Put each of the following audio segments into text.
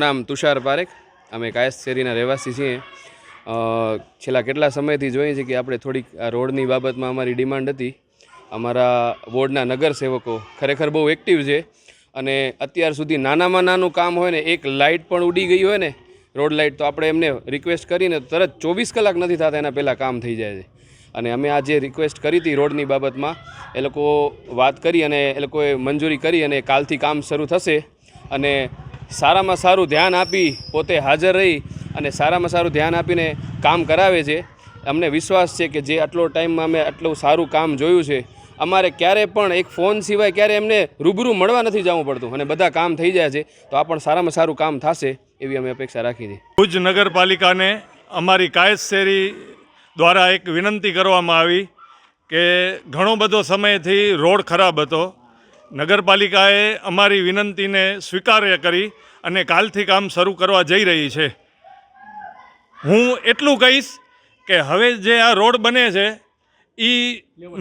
નામ તુષાર પારેખ. અમે કાયસ શેરીના રહેવાસી છીએ. છેલ્લા કેટલા સમયથી જોઈએ છે કે આપણે થોડીક રોડની બાબતમાં અમારી ડિમાન્ડ હતી. અમારા વોર્ડના નગરસેવકો ખરેખર બહુ એક્ટિવ છે અને અત્યાર સુધી નાનામાં નાનું કામ હોય ને, એક લાઇટ પણ ઉડી ગઈ હોય ને, રોડ લાઇટ તો આપણે એમને રિક્વેસ્ટ કરીને તરત ચોવીસ કલાક નથી થતા એના પહેલાં કામ થઈ જાય છે. અને અમે આજે રિક્વેસ્ટ કરી હતી રોડની બાબતમાં, એ લોકો વાત કરી અને એ લોકોએ મંજૂરી કરી અને કાલથી કામ શરૂ થશે. અને સારામાં સારું ધ્યાન આપી પોતે હાજર રહી અને સારામાં સારું ધ્યાન આપીને કામ કરાવે છે. અમને વિશ્વાસ છે કે જે આટલો ટાઈમમાં અમે આટલું સારું કામ જોયું છે, અમારે ક્યારે પણ એક ફોન સિવાય ક્યારે એમને રૂબરૂ મળવા નથી જવું પડતું અને બધા કામ થઈ જાય છે, તો આ પણ સારામાં સારું કામ થશે એવી અમે અપેક્ષા રાખી છે. ભુજ નગરપાલિકાને અમારી કાયદશેરી દ્વારા એક વિનંતી કરવામાં આવી કે ઘણો બધો સમયથી રોડ ખરાબ હતો. નગરપાલિકાએ અમારી વિનંતીને સ્વીકાર્ય કરી અને કાલથી કામ શરૂ કરવા જઈ રહી છે. હું એટલું કહીશ કે હવે જે આ રોડ બને છે એ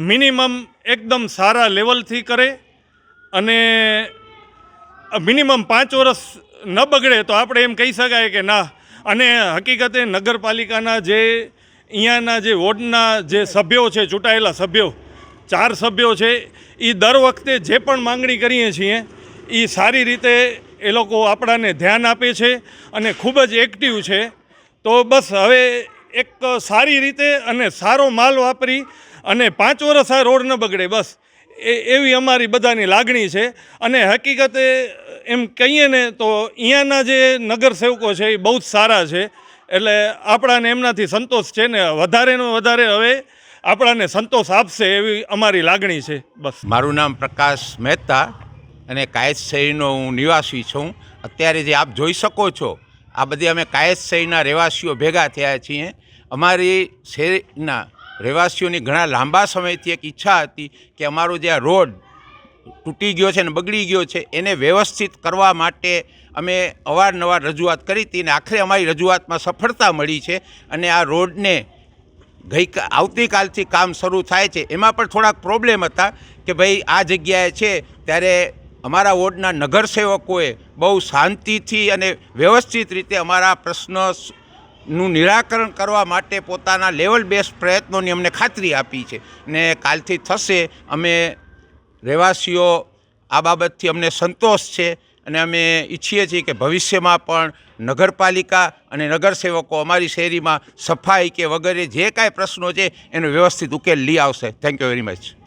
મિનિમમ એકદમ સારા લેવલથી કરે અને મિનિમમ પાંચ વર્ષ ન બગડે તો આપણે એમ કહી શકાય કે ના. અને હકીકતે નગરપાલિકાના જે અહીંયાના જે વોર્ડના જે સભ્યો છે, ચૂંટાયેલા સભ્યો ચાર સભ્યો છે એ દર વખતે જે પણ માંગણી કરીએ છીએ એ સારી રીતે એ લોકો આપણાને ધ્યાન આપે છે અને ખૂબ જ એક્ટિવ છે. તો બસ હવે એક સારી રીતે અને સારો માલ વાપરી અને પાંચ વર્ષ આ રોડ ન બગડે, બસ. એ, એવી અમારી બધાની લાગણી છે. અને હકીકતે એમ કહીએ ને તો અહીંયાના જે નગરસેવકો છે એ બહુ જ સારા છે. એટલે આપણાને એમનાથી સંતોષ છે ને વધારેનો વધારે હવે આપણાને સંતોષ આપશે એવી અમારી લાગણી છે. બસ. મારું નામ પ્રકાશ મહેતા અને કાયદ શહેરનો હું નિવાસી છું. અત્યારે જે આપ જોઈ શકો છો, આ બધી અમે કાયદ શહેરના રહેવાસીઓ ભેગા થયા છીએ. અમારી શહેરના રહેવાસીઓની ઘણા લાંબા સમયથી એક ઈચ્છા હતી કે અમારો જે આ રોડ તૂટી ગયો છે ને બગડી ગયો છે, એને વ્યવસ્થિત કરવા માટે અમે અવારનવાર રજૂઆત કરી હતી અને આખરે અમારી રજૂઆતમાં સફળતા મળી છે અને આ રોડને ગઈ આવતીકાલથી કામ શરૂ થાય છે. એમાં પણ થોડાક પ્રોબ્લેમ હતા કે ભાઈ આ જગ્યાએ છે ત્યારે અમારા વોર્ડના નગરસેવકોએ બહુ શાંતિથી અને વ્યવસ્થિત રીતે અમારા પ્રશ્નનું નિરાકરણ કરવા માટે પોતાના લેવલ બેસ્ટ પ્રયત્નોની અમને ખાતરી આપી છે. ને કાલથી થશે. અમે રહેવાસીઓ આ બાબતથી અમને સંતોષ છે. અને અમે ઈચ્છીએ છીએ કે ભવિષ્યમાં પણ નગરપાલિકા અને નગરસેવકો અમારી શેરીમાં સફાઈ કે વગેરે જે કાંઈ પ્રશ્નો છે, એનો વ્યવસ્થિત ઉકેલ લઈ આવશે. Thank you very much